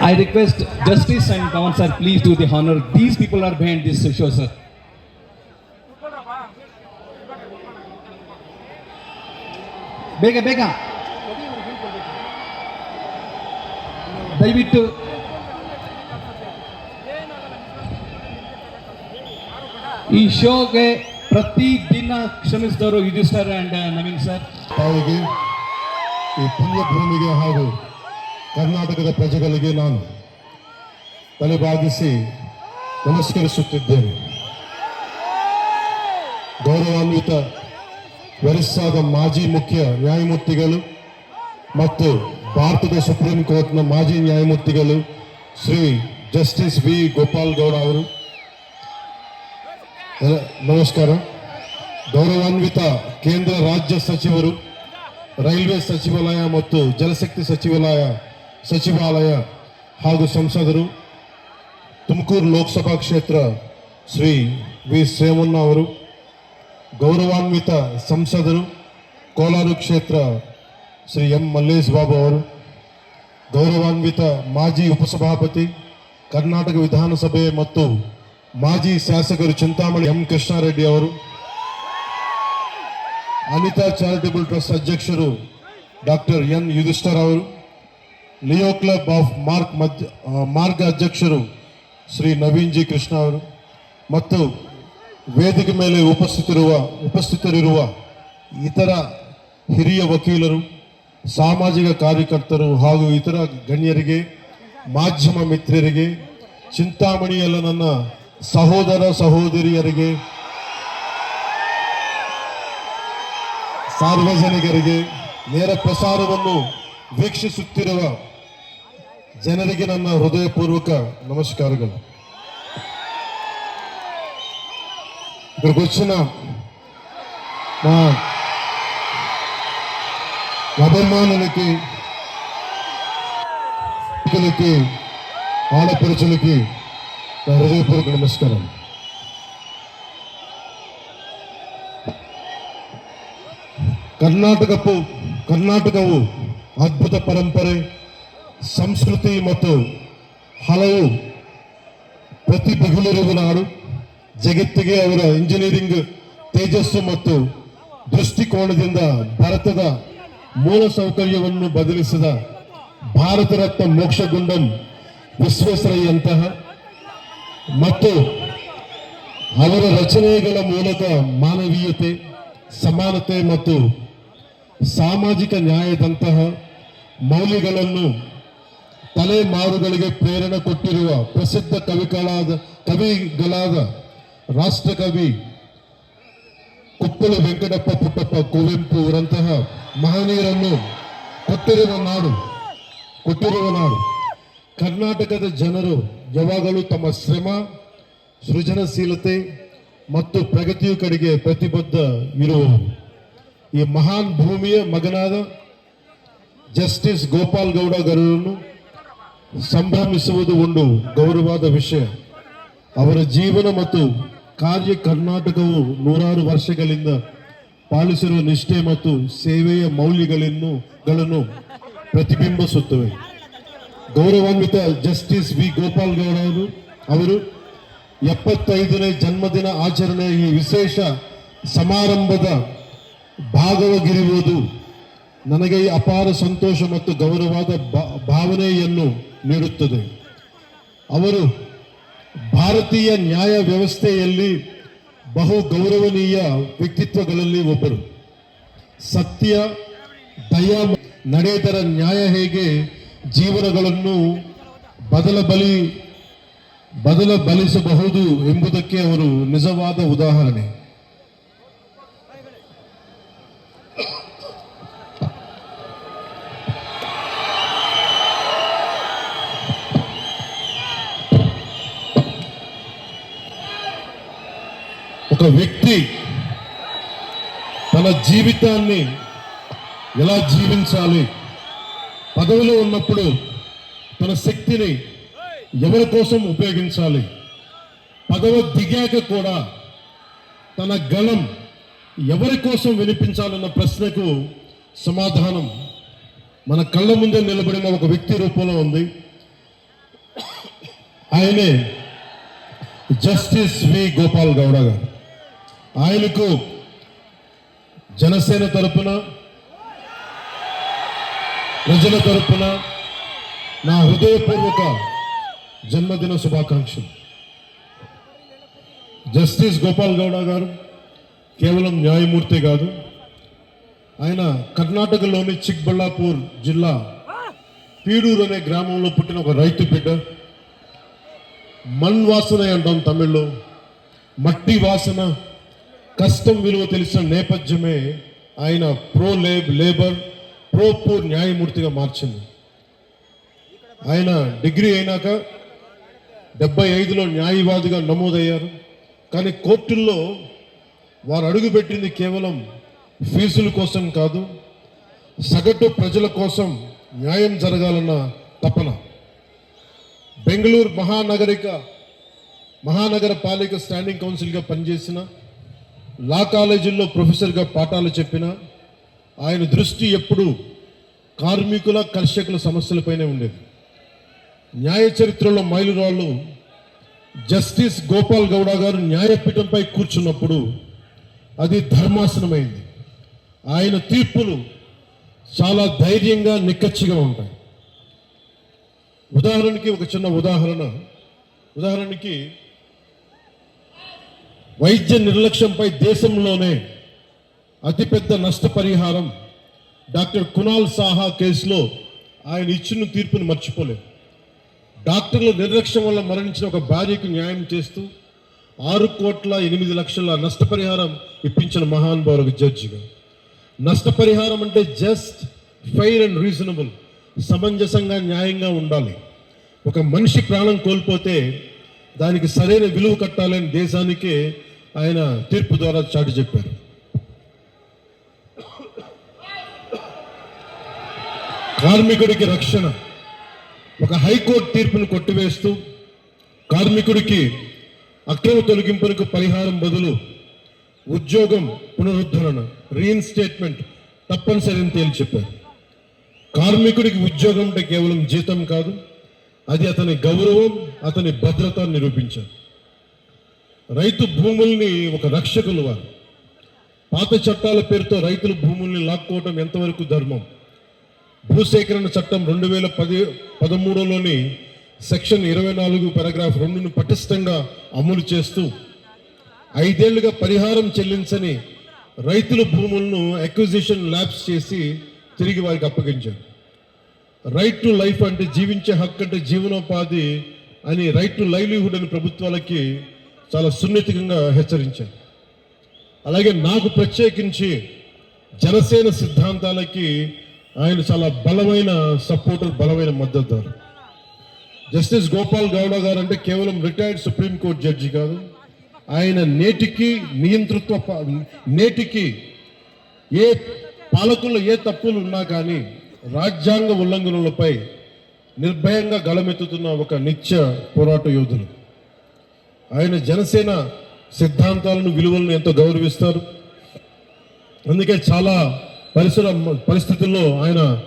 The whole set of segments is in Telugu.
I request Justice and Pawan sir, please do the honor. These people are behind this show, sir. ಬೇಗ ಬೇಗ ದಯವಿಟ್ಟು ಈ ಶೋಗೆ ಪ್ರತಿ ದಿನ ಶ್ರಮಿಸಿದವರು ಯುಧಿಷ್ಠರ್ ಅಂಡ್ ನವೀನ್ ಸರ್ ತಾಯಿಗೆ ಈ ಪುಣ್ಯ ಭೂಮಿಗೆ ಹಾಗೂ ಕರ್ನಾಟಕದ ಪ್ರಜೆಗಳಿಗೆ ನಾನು ತಲೆಬಾಗಿಸಿ ನಮಸ್ಕರಿಸುತ್ತಿದ್ದೇನೆ. ಗೌರವಾನ್ವಿತ ಒರಿಸ್ಸಾದ ಮಾಜಿ ಮುಖ್ಯ ನ್ಯಾಯಮೂರ್ತಿಗಳು ಮತ್ತು ಭಾರತದ ಸುಪ್ರೀಂ ಕೋರ್ಟ್ನ ಮಾಜಿ ನ್ಯಾಯಮೂರ್ತಿಗಳು ಶ್ರೀ ಜಸ್ಟಿಸ್ ವಿ ಗೋಪಾಲ್ ಗೌಡ ಅವರು. ನಮಸ್ಕಾರ. ಗೌರವಾನ್ವಿತ ಕೇಂದ್ರ ರಾಜ್ಯ ಸಚಿವರು ರೈಲ್ವೆ ಸಚಿವಾಲಯ ಮತ್ತು ಜಲಶಕ್ತಿ ಸಚಿವಾಲಯ ಸಚಿವಾಲಯ ಹಾಗೂ ಸಂಸದರು, ತುಮಕೂರು ಲೋಕಸಭಾ ಕ್ಷೇತ್ರ ಶ್ರೀ ವಿ. ಶ್ರೇಮಣ್ಣ ಅವರು, ಗೌರವಾನ್ವಿತ ಸಂಸದರು, ಕೋಲಾರು ಕ್ಷೇತ್ರ ಶ್ರೀ ಎಂ. ಮಲ್ಲೇಶ್ ಬಾಬು ಅವರು, ಗೌರವಾನ್ವಿತ ಮಾಜಿ ಉಪಸಭಾಪತಿ, ಕರ್ನಾಟಕ ವಿಧಾನಸಭೆ ಮತ್ತು ಮಾಜಿ ಶಾಸಕರು ಚಿಂತಾಮಣಿ ಎಂ. ಕೃಷ್ಣಾರೆಡ್ಡಿ ಅವರು ಅನಿತಾ ಚಾರಿಟಬಲ್ ಟ್ರಸ್ಟ್ ಅಧ್ಯಕ್ಷರು ಡಾಕ್ಟರ್ ಎನ್ ಯುಧಿಷ್ಠರ್ ಅವರು, ಲಿಯೋ ಕ್ಲಬ್ ಆಫ್ ಮಾರ್ಕ್ ಮಧ್ಯ ಮಾರ್ಗ ಅಧ್ಯಕ್ಷರು ಶ್ರೀ ನವೀನ್ ಜಿ ಕೃಷ್ಣ ಅವರು ಮತ್ತು ವೇದಿಕೆ ಮೇಲೆ ಉಪಸ್ಥಿತಿರುವ, ಉಪಸ್ಥಿತರಿರುವ ಇತರ ಹಿರಿಯ ವಕೀಲರು, ಸಾಮಾಜಿಕ ಕಾರ್ಯಕರ್ತರು ಹಾಗೂ ಇತರ ಗಣ್ಯರಿಗೆ, ಮಾಧ್ಯಮ ಮಿತ್ರರಿಗೆ, ಚಿಂತಾಮಣಿಯಲ್ಲ ನನ್ನ ಸಹೋದರ ಸಹೋದರಿಯರಿಗೆ ಸಾರ್ವಜನಿಕರಿಗೆ ನೇರ ಪ್ರಸಾರವನ್ನು ವೀಕ್ಷಿಸುತ್ತಿರುವ ಜನರಿಗೆ ನನ್ನ ಹೃದಯಪೂರ್ವಕ నమస్కారాలు ఇక్కడికి వచ్చిన మా అభిమానులకి వ్యక్తులకి, ఆడపడుచులకి నా హృదయపూర్వక నమస్కారం ಕರ್ನಾಟಕಪ್ಪು, ಕರ್ನಾಟಕವು ಅದ್ಭುತ ಪರಂಪರೆ, ಸಂಸ್ಕೃತಿ ಮತ್ತು ಹಲವು ಪ್ರತಿಭೆಗಳಿರುವ ನಾಡು. ಜಗತ್ತಿಗೆ ಅವರ ಇಂಜಿನಿಯರಿಂಗ್ ತೇಜಸ್ಸು ಮತ್ತು ದೃಷ್ಟಿಕೋನದಿಂದ ಭಾರತದ ಮೂಲ ಸೌಕರ್ಯವನ್ನು ಬದಲಿಸಿದ ಭಾರತ ರತ್ನ ಮೋಕ್ಷಗುಂಡಂ ವಿಶ್ವೇಶ್ವರಯ್ಯಂತಹ ಮತ್ತು ಅವರ ರಚನೆಗಳ ಮೂಲಕ ಮಾನವೀಯತೆ, ಸಮಾನತೆ ಮತ್ತು ಸಾಮಾಜಿಕ ನ್ಯಾಯದಂತಹ ಮೌಲ್ಯಗಳನ್ನು ತಲೆಮಾರುಗಳಿಗೆ ಪ್ರೇರಣೆ ಕೊಟ್ಟಿರುವ ಪ್ರಸಿದ್ಧ ಕವಿಗಳಾದ ಕವಿಗಳಾದ ರಾಷ್ಟ್ರಕವಿ ಕುಪ್ಪಳು ವೆಂಕಟಪ್ಪ ಪುಟ್ಟಪ್ಪ ಕುವೆಂಪು ಅವರಂತಹ ಮಹನೀಯರನ್ನು ಕೊಟ್ಟಿರುವ ನಾಡು ಕೊಟ್ಟಿರುವ ನಾಡು. ಕರ್ನಾಟಕದ ಜನರು ಯಾವಾಗಲೂ ತಮ್ಮ ಶ್ರಮ, ಸೃಜನಶೀಲತೆ ಮತ್ತು ಪ್ರಗತಿಯ ಕಡೆಗೆ ಪ್ರತಿಬದ್ಧ ಇರುವವರು ಈ ಮಹಾನ್ ಭೂಮಿಯ ಮಗನಾದ ಜಸ್ಟಿಸ್ ಗೋಪಾಲ್ ಗೌಡ ಗರನ್ನು ಸಂಭ್ರಮಿಸುವುದು ಒಂದು ಗೌರವಾದ ವಿಷಯ. ಅವರ ಜೀವನ ಮತ್ತು ಕಾರ್ಯ ಕರ್ನಾಟಕವು ನೂರಾರು ವರ್ಷಗಳಿಂದ ಪಾಲಿಸಿರುವ ನಿಷ್ಠೆ ಮತ್ತು ಸೇವೆಯ ಮೌಲ್ಯಗಳನ್ನು ಗಳನ್ನು ಪ್ರತಿಬಿಂಬಿಸುತ್ತವೆ. ಗೌರವಾನ್ವಿತ ಜಸ್ಟಿಸ್ ವಿ ಗೋಪಾಲ್ ಗೌಡ ಅವರು ಅವರು ಎಪ್ಪತ್ತೈದನೇ ಜನ್ಮದಿನ ಆಚರಣೆಯ ಈ ವಿಶೇಷ ಸಮಾರಂಭದ ಭಾಗವಾಗಿರುವುದು ನನಗೆ ಅಪಾರ ಸಂತೋಷ ಮತ್ತು ಗೌರವದ ಭಾವನೆಯನ್ನು ನೀಡುತ್ತದೆ. ಅವರು ಭಾರತೀಯ ನ್ಯಾಯ ವ್ಯವಸ್ಥೆಯಲ್ಲಿ ಬಹು ಗೌರವನೀಯ ವ್ಯಕ್ತಿತ್ವಗಳಲ್ಲಿ ಒಬ್ಬರು. ಸತ್ಯ, ದಯ ನಡೆದರ ನ್ಯಾಯ ಹೇಗೆ ಜೀವನಗಳನ್ನು ಬದಲ ಬಲಿ, ಬದಲ ಬಲಿಸಬಹುದು ಎಂಬುದಕ್ಕೆ ಅವರು ನಿಜವಾದ ಉದಾಹರಣೆ. ఒక వ్యక్తి తన జీవితాన్ని ఎలా జీవించాలి? పదవిలో ఉన్నప్పుడు తన శక్తిని ఎవరి కోసం ఉపయోగించాలి? పదవి దిగాక కూడా తన గళం ఎవరి కోసం వినిపించాలన్న ప్రశ్నకు సమాధానం. మన కళ్ళ ముందే నిలబడిన ఒక వ్యక్తి రూపంలో ఉంది. ఆయనే జస్టిస్ వి. గోపాల్ గౌడ గారు. ఆయనకు జనసేన తరపున ప్రజల తరపున నా హృదయపూర్వక జన్మదిన శుభాకాంక్షలు. జస్టిస్ గోపాల్ గౌడ గారు కేవలం న్యాయమూర్తి కాదు ఆయన కర్ణాటకలోని చిక్బళ్ళాపూర్ జిల్లా పీడూరు అనే గ్రామంలో పుట్టిన ఒక రైతు బిడ్డ. మణ్ వాసన అంటాం తమిళ్ళో మట్టి వాసన కష్టం విలువ తెలిసిన నేపథ్యమే ఆయన pro lab labour pro poor న్యాయమూర్తిగా మార్చింది. ఆయన డిగ్రీ అయినాక డెబ్బై ఐదులో న్యాయవాదిగా నమోదయ్యారు. కానీ కోర్టుల్లో వారు అడుగుపెట్టింది కేవలం ఫీజుల కోసం కాదు సగటు ప్రజల కోసం న్యాయం జరగాలన్న తపన. బెంగళూరు మహానగరిక మహానగర పాలిక స్టాండింగ్ కౌన్సిల్గా పనిచేసిన లా కాలేజీల్లో ప్రొఫెసర్గా పాఠాలు చెప్పిన ఆయన దృష్టి ఎప్పుడు కార్మికుల కర్షకుల సమస్యలపైనే ఉండేది. న్యాయ చరిత్రలో మైలురాళ్ళు జస్టిస్ గోపాల్ గౌడ గారు న్యాయపీఠంపై కూర్చున్నప్పుడు అది ధర్మాసనమైంది. ఆయన తీర్పులు చాలా ధైర్యంగా నిక్కచ్చిగా ఉంటాయి. ఉదాహరణకి ఒక చిన్న ఉదాహరణ. ఉదాహరణకి వైద్య నిర్లక్ష్యంపై దేశంలోనే అతిపెద్ద నష్టపరిహారం డాక్టర్ కునాల్ సాహా కేసులో ఆయన ఇచ్చిన తీర్పును మర్చిపోలేదు. డాక్టర్ల నిర్లక్ష్యం వల్ల మరణించిన ఒక భార్యకు న్యాయం చేస్తూ ఆరు కోట్ల ఎనిమిది లక్షల నష్టపరిహారం ఇప్పించిన మహానుభావులకు జడ్జిగా. నష్టపరిహారం అంటే జస్ట్ ఫైర్ అండ్ రీజనబుల్ సమంజసంగా న్యాయంగా ఉండాలి. ఒక మనిషి ప్రాణం కోల్పోతే దానికి సరైన విలువ కట్టాలని దేశానికే ఆయన తీర్పు ద్వారా చాటి చెప్పారు. కార్మికుడికి రక్షణ ఒక హైకోర్టు తీర్పును కొట్టివేస్తూ కార్మికుడికి అక్రమ తొలగింపులకు పరిహారం బదులు ఉద్యోగం పునరుద్ధరణ రీఇన్స్టేట్మెంట్ తప్పనిసరి అని తేల్చి చెప్పారు. కార్మికుడికి ఉద్యోగం అంటే కేవలం జీతం కాదు అది అతని గౌరవం అతని భద్రత నిరూపించారు. రైతు భూముల్ని ఒక రక్షకులు వారు. పాత చట్టాల పేరుతో రైతుల భూముల్ని లాక్కోవటం ఎంతవరకు ధర్మం? భూసేకరణ చట్టం రెండు వేల పది పదమూడులోని సెక్షన్ ఇరవై నాలుగు పారాగ్రాఫ్ రెండును పటిష్టంగా అమలు చేస్తూ ఐదేళ్ళుగా పరిహారం చెల్లించని రైతుల భూములను అక్విజిషన్ ల్యాబ్స్ చేసి తిరిగి వారికి అప్పగించారు. రైట్ టు లైఫ్ అంటే జీవించే హక్కు అంటే జీవనోపాధి అని రైట్ టు లైవ్లీహుడ్ అని ప్రభుత్వాలకి చాలా సున్నితంగా హెచ్చరించారు. అలాగే నాకు ప్రత్యేకించి జనసేన సిద్ధాంతాలకి ఆయన చాలా బలమైన సపోర్టర్ బలమైన మద్దతుదారు. జస్టిస్ గోపాల్ గౌడ గారు అంటే కేవలం రిటైర్డ్ సుప్రీంకోర్టు జడ్జి కాదు. ఆయన నేటికి నియంతృత్వ నేటికి ఏ పాలకుల్లో ఏ తప్పులు ఉన్నా కానీ రాజ్యాంగ ఉల్లంఘనలపై నిర్భయంగా గళమెత్తుతున్న ఒక నిత్య పోరాట యోధులు. ఆయన జనసేన సిద్ధాంతాలను విలువలను ఎంతో గౌరవిస్తారు. అందుకే చాలా పరిసర పరిస్థితుల్లో ఆయన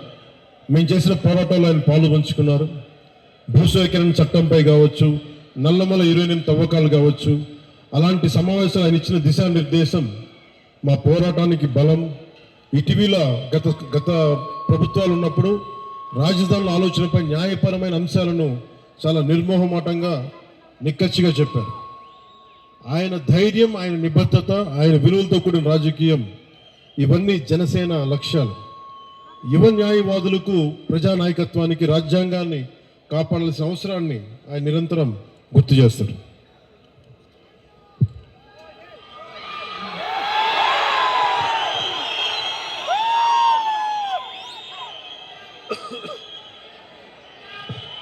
మేము చేసిన పోరాటంలో ఆయన పాలు పంచుకున్నారు. భూసేకరణ చట్టంపై కావచ్చు నల్లమల యురేనియం తవ్వకాలు కావచ్చు అలాంటి సమావేశాలు ఆయన ఇచ్చిన దిశానిర్దేశం మా పోరాటానికి బలం. ఇటీవల గత గత ప్రభుత్వాలు ఉన్నప్పుడు రాజధానుల ఆలోచనపై న్యాయపరమైన అంశాలను చాలా నిర్మోహమాటంగా నిక్కచ్చిగా చెప్పారు. ఆయన ధైర్యం ఆయన నిబద్ధత ఆయన విలువలతో కూడిన రాజకీయం ఇవన్నీ జనసేన లక్ష్యాలు. యువ న్యాయవాదులకు ప్రజానాయకత్వానికి రాజ్యాంగాన్ని కాపాడాల్సిన అవసరాన్ని ఆయన నిరంతరం గుర్తు చేస్తారు.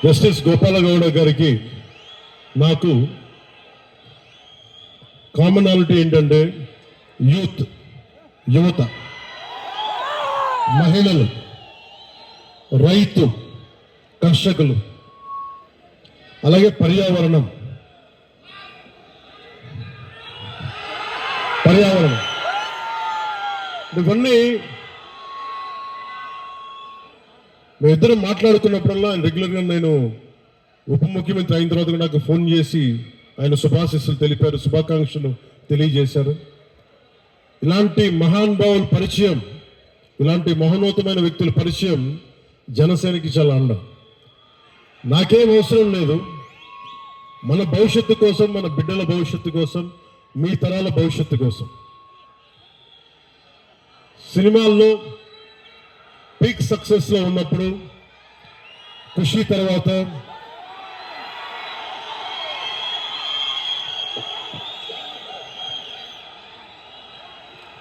జస్టిస్ గోపాలగౌడ గారికి నాకు కామనాలిటీ ఏంటంటే యూత్ యువత మహిళలు రైతు కర్షకులు అలాగే పర్యావరణం. పర్యావరణం. ఇవన్నీ మేమిద్దరం మాట్లాడుకున్నప్పుడల్లా రెగ్యులర్గా నేను ఉప ముఖ్యమంత్రి అయిన తర్వాత నాకు ఫోన్ చేసి ఆయన శుభాశిస్సులు తెలిపారు శుభాకాంక్షలు తెలియజేశారు. ఇలాంటి మహానుభావుల పరిచయం ఇలాంటి మహోన్నతమైన వ్యక్తుల పరిచయం జనసేనకి చాలా అండ. నాకేం అవసరం లేదు. మన భవిష్యత్తు కోసం మన బిడ్డల భవిష్యత్తు కోసం మీ తరాల భవిష్యత్తు కోసం. సినిమాల్లో పీక్ సక్సెస్లో ఉన్నప్పుడు ఖుషి తర్వాత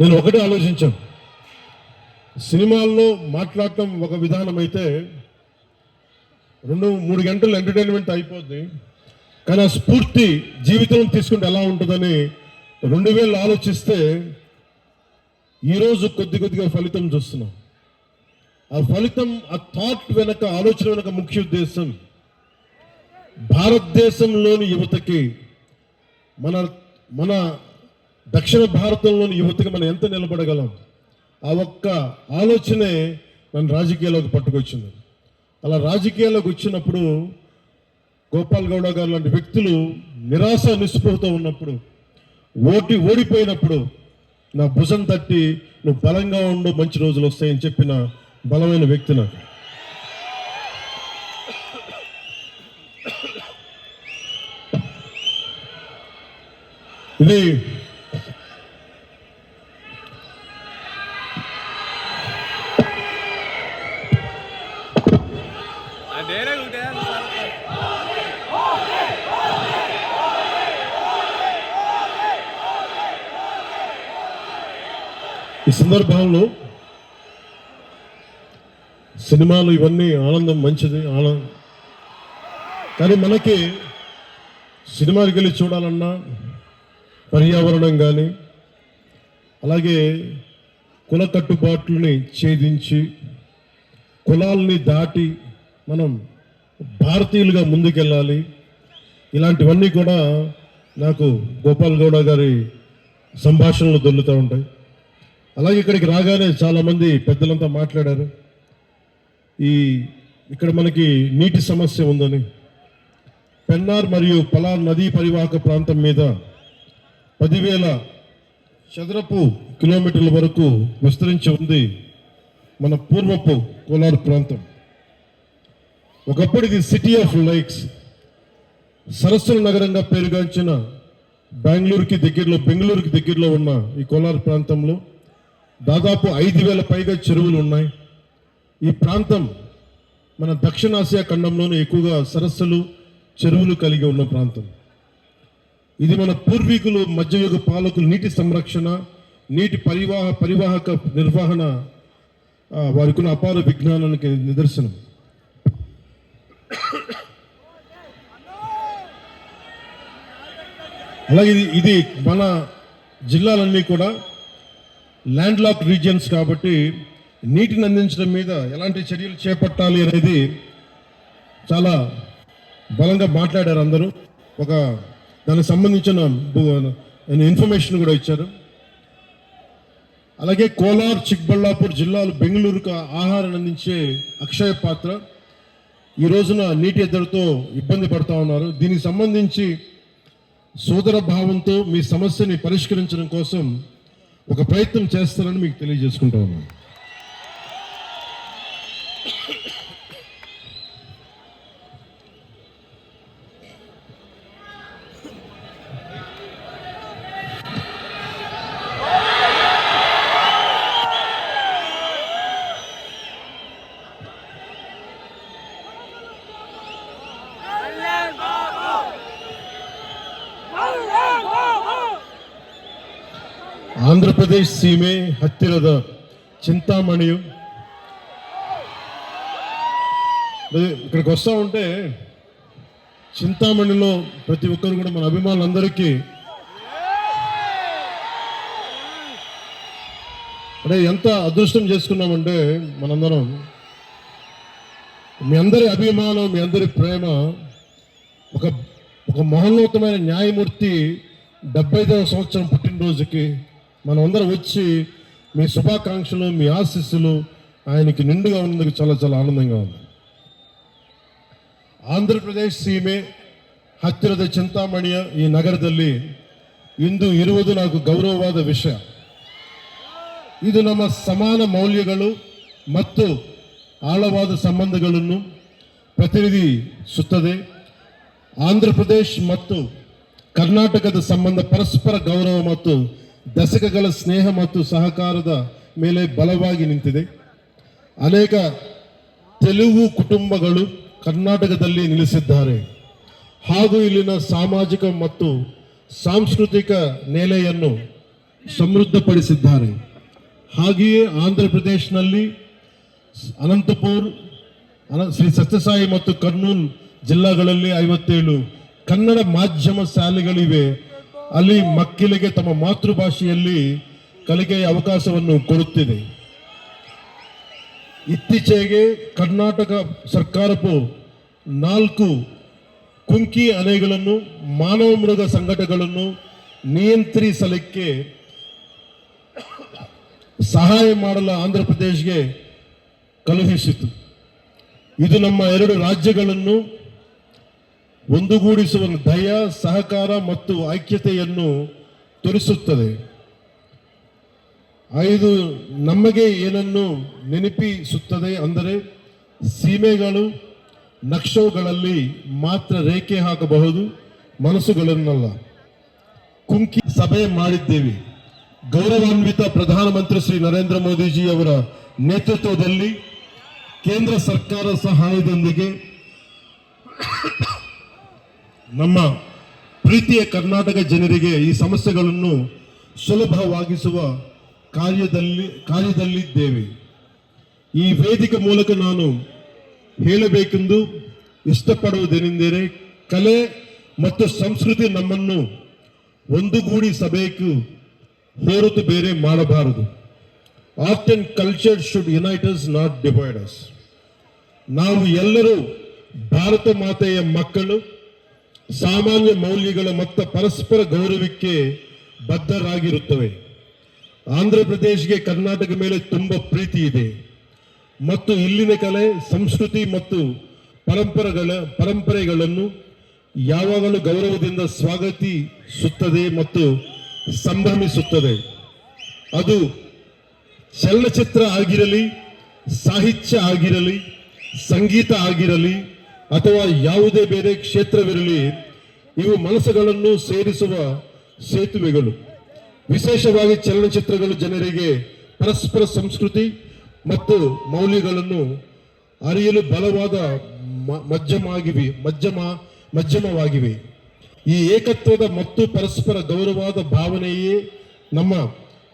నేను ఒకటే ఆలోచించాను. సినిమాల్లో మాట్లాడటం ఒక విధానం అయితే రెండు మూడు గంటలు ఎంటర్టైన్మెంట్ అయిపోద్ది. కానీ ఆ స్ఫూర్తి జీవితం తీసుకుంటే ఎలా ఉంటుందని రెండు వేలు ఆలోచిస్తే ఈరోజు కొద్ది కొద్దిగా ఫలితం చూస్తున్నాం. ఆ ఫలితం ఆ థాట్ వెనక ఆలోచన వెనక ముఖ్య ఉద్దేశం భారతదేశంలోని యువతకి మన మన దక్షిణ భారతంలోని యువతకి మనం ఎంత నిలబడగలం? ఆ ఒక్క ఆలోచనే నన్ను రాజకీయాల్లోకి పట్టుకొచ్చింది. అలా రాజకీయాల్లోకి వచ్చినప్పుడు గోపాల్ గౌడ గారు లాంటి వ్యక్తులు నిరాశ నిస్పృహతో ఉన్నప్పుడు ఓటి ఓడిపోయినప్పుడు నా భుజం తట్టి నువ్వు బలంగా ఉండు మంచి రోజులు వస్తాయని చెప్పిన బలమైన వ్యక్తి నాకు. ఇది సందర్భంలో సినిమాలు ఇవన్నీ ఆనందం మంచిది ఆనందం కానీ మనకి సినిమాకి వెళ్ళి చూడాలన్నా పర్యావరణం కానీ అలాగే కుల కట్టుబాట్లని ఛేదించి కులాల్ని దాటి మనం భారతీయులుగా ముందుకెళ్ళాలి. ఇలాంటివన్నీ కూడా నాకు గోపాల్ గౌడ గారి సంభాషణలు దొల్లుతూ ఉంటాయి. అలాగే ఇక్కడికి రాగానే చాలామంది పెద్దలంతా మాట్లాడారు. ఈ ఇక్కడ మనకి నీటి సమస్య ఉందని. పెన్నార్ మరియు పలార్ నదీ పరివాహక ప్రాంతం మీద పదివేల చదరపు కిలోమీటర్ల వరకు విస్తరించి ఉంది మన పూర్వపు కోలార్ ప్రాంతం. ఒకప్పుడు ఇది సిటీ ఆఫ్ లైక్స్ సరస్సుల నగరంగా పేరుగాంచిన బెంగళూరుకి దగ్గరలో బెంగళూరుకి దగ్గరలో ఉన్న ఈ కోలార్ ప్రాంతంలో దాదాపు ఐదు వేల పైగా చెరువులు ఉన్నాయి. ఈ ప్రాంతం మన దక్షిణాసియా ఖండంలోనే ఎక్కువగా సరస్సులు చెరువులు కలిగి ఉన్న ప్రాంతం. ఇది మన పూర్వీకులు మధ్యయుగ పాలకులు నీటి సంరక్షణ నీటి పరివాహ పరివాహక నిర్వహణ వారికున్న వారికి ఉన్న అపార విజ్ఞానానికి నిదర్శనం. అలాగే ఇది మన జిల్లాలన్నీ కూడా ల్యాండ్ లాక్ రీజియన్స్ కాబట్టి నీటిని అందించడం మీద ఎలాంటి చర్యలు చేపట్టాలి అనేది చాలా బలంగా మాట్లాడారు అందరూ. ఒక దానికి సంబంధించిన ఇన్ఫర్మేషన్ కూడా ఇచ్చారు. అలాగే కోలార్ చిక్బళ్ళాపూర్ జిల్లాలు బెంగళూరుకు ఆహారం అందించే అక్షయ పాత్ర. ఈ రోజున నీటి ఎద్దడితో ఇబ్బంది పడుతూ ఉన్నారు. దీనికి సంబంధించి సోదర భావంతో మీ సమస్యని పరిష్కరించడం కోసం ఒక ప్రయత్నం చేస్తారని మీకు తెలియజేసుకుంటా ఉన్నాను. ಆಂಧ್ರಪ್ರದೇಶ್ ಸೀಮೆ ಹತ್ತಿರದ చింతామణి అదే ఇక్కడికి వస్తూ ఉంటే చింతామణిలో ప్రతి ఒక్కరు కూడా మన అభిమానులందరికీ అంటే ఎంత అదృష్టం చేసుకున్నామంటే మనందరం మీ అందరి అభిమానం మీ అందరి ప్రేమ ఒక ఒక మహోన్నతమైన న్యాయమూర్తి డెబ్బై ఐదవ సంవత్సరం పుట్టినరోజుకి మనం అందరం వచ్చి మీ శుభాకాంక్షలు మీ ఆశీస్సులు ఆయనకి నిండుగా ఉన్నందుకు చాలా చాలా ఆనందంగా ఉంది ಆಂಧ್ರಪ್ರದೇಶ ಸೀಮೆ ಹತ್ತಿರದ ಚಿಂತಾಮಣಿಯ ಈ ನಗರದಲ್ಲಿ ಇಂದು ಇರುವುದು నాకు ಗೌರವವಾದ ವಿಷಯ ಇದು ನಮ್ಮ ಸಮಾನ ಮೌಲ್ಯಗಳು ಮತ್ತು ಆಳವಾದ ಸಂಬಂಧಗಳನ್ನು ಪ್ರತಿನಿಧಿಸುತ್ತದೆ ಆಂಧ್ರ ಪ್ರದೇಶ್ ಮತ್ತು ಕರ್ನಾಟಕದ ಸಂಬಂಧ ಪರಸ್ಪರ ಗೌರವ ಮತ್ತು ದಶಕಗಳ ಸ್ನೇಹ ಮತ್ತು ಸಹಕಾರದ ಮೇಲೆ ಬಲವಾಗಿ ನಿಂತಿದೆ. ಅನೇಕ ತೆಲುಗು ಕುಟುಂಬಗಳು ಕರ್ನಾಟಕದಲ್ಲಿ ನೆಲೆಸಿದ್ದಾರೆ. ಹಾಗೂ ಇಲ್ಲಿನ ಸಾಮಾಜಿಕ ಮತ್ತು ಸಾಂಸ್ಕೃತಿಕ ನೆಲೆಯನ್ನು ಸಮೃದ್ಧಪಡಿಸಿದ್ದಾರೆ. ಹಾಗೆಯೇ ಆಂಧ್ರ ಪ್ರದೇಶನಲ್ಲಿ ಅನಂತಪುರ್, ಅನ- ಶ್ರೀ ಸತ್ಯಸಾಯಿ ಮತ್ತು ಕರ್ನೂಲ್ ಜಿಲ್ಲಾಗಳಲ್ಲಿ ಐವತ್ತೇಳು ಕನ್ನಡ ಮಾಧ್ಯಮ ಶಾಲೆಗಳಿವೆ. ಅಲ್ಲಿ ಮಕ್ಕಳಿಗೆ ತಮ್ಮ ಮಾತೃಭಾಷೆಯಲ್ಲಿ ಕಲಿಕೆಯ ಅವಕಾಶವನ್ನು ಕೊಡುತ್ತಿದೆ. ಇತ್ತೀಚೆಗೆ ಕರ್ನಾಟಕ ಸರ್ಕಾರವು ನಾಲ್ಕು ಕುಂಕಿ ಅಲೆಗಳನ್ನು, ಮಾನವ ಮೃಗ ಸಂಘಟನೆಗಳನ್ನು ನಿಯಂತ್ರಿಸಲಿಕ್ಕೆ ಸಹಾಯ ಮಾಡಲು ಆಂಧ್ರ ಪ್ರದೇಶಗೆ ಕಳುಹಿಸಿತು. ಇದು ನಮ್ಮ ಎರಡು ರಾಜ್ಯಗಳನ್ನು ಒಂದುಗೂಡಿಸುವ ದಯ, ಸಹಕಾರ ಮತ್ತು ಐಕ್ಯತೆಯನ್ನು ತೋರಿಸುತ್ತದೆ. ಐದು, ನಮಗೆ ಏನನ್ನು ನೆನಪಿಸುತ್ತದೆ ಅಂದರೆ ಸೀಮೆಗಳು, ನಕ್ಷೋಗಳಲ್ಲಿ ಮಾತ್ರ ರೇಖೆ ಹಾಕಬಹುದು, ಮನಸ್ಸುಗಳನ್ನಲ್ಲ. ಕುಂಕಿ ಸಭೆ ಮಾಡಿದ್ದೇವೆ. ಗೌರವಾನ್ವಿತ ಪ್ರಧಾನಮಂತ್ರಿ ಶ್ರೀ ನರೇಂದ್ರ ಮೋದಿಜಿ ಅವರ ನೇತೃತ್ವದಲ್ಲಿ ಕೇಂದ್ರ ಸರ್ಕಾರ ಸಹಾಯದೊಂದಿಗೆ ನಮ್ಮ ಪ್ರೀತಿಯ ಕರ್ನಾಟಕ ಜನರಿಗೆ ಈ ಸಮಸ್ಯೆಗಳನ್ನು ಸುಲಭವಾಗಿಸುವ ಕಾರ್ಯದಲ್ಲಿ, ಕಾರ್ಯದಲ್ಲಿದ್ದೇವೆ. ಈ ವೇದಿಕೆ ಮೂಲಕ ನಾನು ಹೇಳಬೇಕೆಂದು ಇಷ್ಟಪಡುವುದೇನೆಂದರೆ ಕಲೆ ಮತ್ತು ಸಂಸ್ಕೃತಿ ನಮ್ಮನ್ನು ಒಂದುಗೂಡಿ ಒಂದುಗೂಡಿಸಬೇಕು ಹೊರತು ಬೇರೆ ಮಾಡಬಾರದು. Art and culture should unites not divides ನಾವು ಎಲ್ಲರೂ ಭಾರತ ಮಾತೆಯ ಮಕ್ಕಳು ಸಾಮಾನ್ಯ ಮೌಲ್ಯಗಳ ಮತ್ತು ಪರಸ್ಪರ ಗೌರವಕ್ಕೆ ಬದ್ಧರಾಗಿರುತ್ತವೆ. ಆಂಧ್ರ ಪ್ರದೇಶ್ಗೆ ಕರ್ನಾಟಕ ಮೇಲೆ ತುಂಬ ಪ್ರೀತಿ ಇದೆ. ಮತ್ತು ಇಲ್ಲಿನ ಕಲೆ, ಸಂಸ್ಕೃತಿ ಮತ್ತು ಪರಂಪರೆಗಳ, ಪರಂಪರೆಗಳನ್ನು ಯಾವಾಗಲೂ ಗೌರವದಿಂದ ಸ್ವಾಗತಿಸುತ್ತದೆ ಮತ್ತು ಸಂಭ್ರಮಿಸುತ್ತದೆ. ಅದು ಚಲನಚಿತ್ರ ಆಗಿರಲಿ, ಸಾಹಿತ್ಯ ಆಗಿರಲಿ, ಸಂಗೀತ ಆಗಿರಲಿ ಅಥವಾ ಯಾವುದೇ ಬೇರೆ ಕ್ಷೇತ್ರವಿರಲಿ, ಇವು ಮನಸ್ಸುಗಳನ್ನು ಸೇರಿಸುವ ಸೇತುವೆಗಳು. ವಿಶೇಷವಾಗಿ ಚಲನಚಿತ್ರಗಳು ಜನರಿಗೆ ಪರಸ್ಪರ ಸಂಸ್ಕೃತಿ ಮತ್ತು ಮೌಲ್ಯಗಳನ್ನು ಅರಿಯಲು ಬಲವಾದ ಮಧ್ಯಮಾಗಿವೆ, ಮಧ್ಯಮ, ಮಧ್ಯಮವಾಗಿವೆ. ಈ ಏಕತ್ವದ ಮತ್ತು ಪರಸ್ಪರ ಗೌರವದ ಭಾವನೆಯೇ ನಮ್ಮ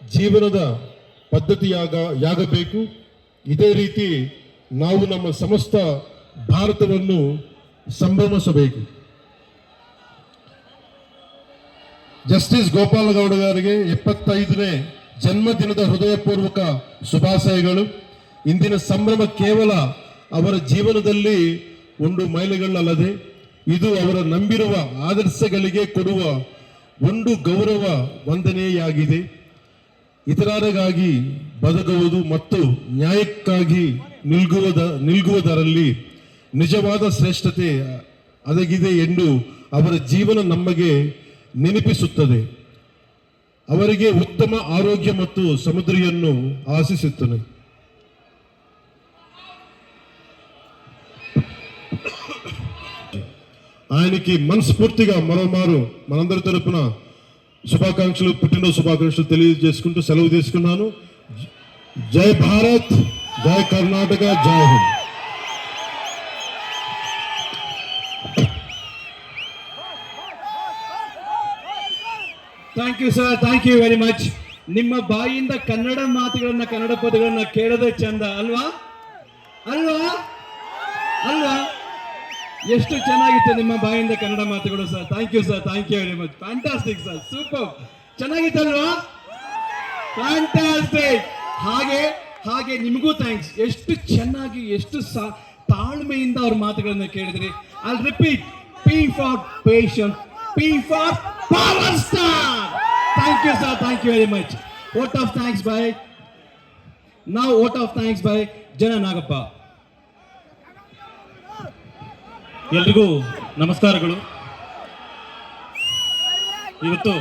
ಜೀವನದ ಪದ್ಧತಿಯಾಗ, ಯಾಗಬೇಕು. ಇದೇ ರೀತಿ ನಾವು ನಮ್ಮ ಸಮಸ್ತ ಭಾರತವನ್ನು ಸಂಭ್ರಮಿಸಬೇಕು. ಜಸ್ಟಿಸ್ ಗೋಪಾಲಗೌಡ ಅವರಿಗೆ ಎಪ್ಪತ್ತೈದನೇ ಜನ್ಮದಿನದ ಹೃದಯಪೂರ್ವಕ ಶುಭಾಶಯಗಳು. ಇಂದಿನ ಸಂಭ್ರಮ ಕೇವಲ ಅವರ ಜೀವನದಲ್ಲಿ ಒಂದು ಮೈಲಿಗಳಲ್ಲದೆ, ಇದು ಅವರ ನಂಬಿರುವ ಆದರ್ಶಗಳಿಗೆ ಕೊಡುವ ಒಂದು ಗೌರವ ವಂದನೆಯಾಗಿದೆ. ಇತರರಿಗಾಗಿ ಬದುಕುವುದು ಮತ್ತು ನ್ಯಾಯಕ್ಕಾಗಿ ನಿಲ್ಗುವುದ, ನಿಲ್ಗುವುದರಲ್ಲಿ ನಿಜವಾದ ಶ್ರೇಷ್ಠತೆ ಅಡಗಿದೆ ಎಂದು ಅವರ ಜೀವನ ನಮಗೆ ನೆನಪಿಸುತ್ತದೆ ಅವರಿಗೆ ಉತ್ತಮ ಆರೋಗ್ಯ ಮತ್ತು ಸಮುದ್ರಿಯನ್ನು ಆಶಿಸುತ್ತೇನೆ ఆయనకి మనస్ఫూర్తిగా మరోమారు మనందరి తరపున శుభాకాంక్షలు పుట్టినరోజు శుభాకాంక్షలు తెలియజేసుకుంటూ సెలవు తీసుకున్నాను జై భారత్ జై కర్ణాటక జై Hind Thank you sir thank you very much ನಿಮ್ಮ ಬಾಯಿಯಿಂದ ಕನ್ನಡ ಮಾತುಗಳನ್ನ, ಕನ್ನಡ ಪದಗಳನ್ನ ಕೇಳೋದೇ ಚಂದ ಅಲ್ವಾ? ಅಲ್ವಾ? ಅಲ್ವಾ? ಎಷ್ಟು ಚೆನ್ನಾಗಿತ್ತು ನಿಮ್ಮ ಬಾಯಿಂದ ಕನ್ನಡ ಮಾತುಗಳು sir thank you sir thank you very much fantastic sir super ಚೆನ್ನಾಗಿತ್ತಲ್ವಾ fantastic ಹಾಗೆ ಹಾಗೆ ನಿಮಗೂ ಥ್ಯಾಂಕ್ಸ್ ಎಷ್ಟು ಚೆನ್ನಾಗಿ, ಎಷ್ಟು ಸಾ, ತಾಳ್ಮೆಯಿಂದ ಅವ್ರ ಮಾತುಗಳನ್ನ ಕೇಳಿದ್ರಿ. I repeat P for patience P for power star thank you sir thank you very much vote of thanks by ನಾವು ವೋಟ್ ಆಫ್ ಥ್ಯಾಂಕ್ಸ್ ಬೈ ಜನ ನಾಗಪ್ಪ ಎಲ್ಲರಿಗೂ ನಮಸ್ಕಾರಗಳು. ಇವತ್ತು